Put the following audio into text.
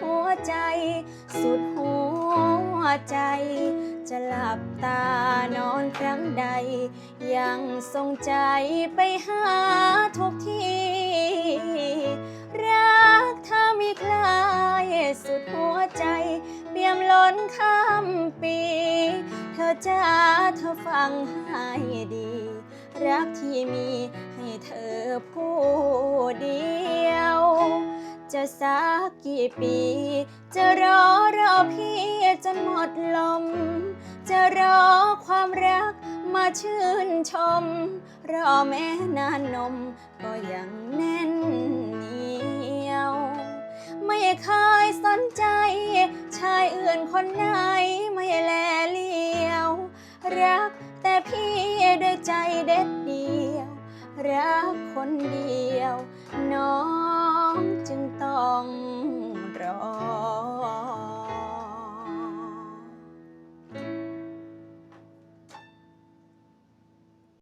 หัวใจ สุดหัวใจ จะหลับตานอนครั้งใด ยังทรงใจไปหาทุกทีรักถ้ามีใครสุดหัวใจ เปี่ยมล้นข้ามปี เธอจะเธอฟังให้ดี รักที่มีให้เธอผู้ดี จะสักกี่ปี จะรอรอพี่จนหมดลม จะรอความรักมาชื่นชม รอแม่นานนม ก็ยังแน่นเหนียว ไม่เคยสนใจ ชายอื่นคนไหนไม่แลเลี้ยว รักแต่พี่ด้วยใจเด็ดเดียว รักคนเดียว น้อง 哦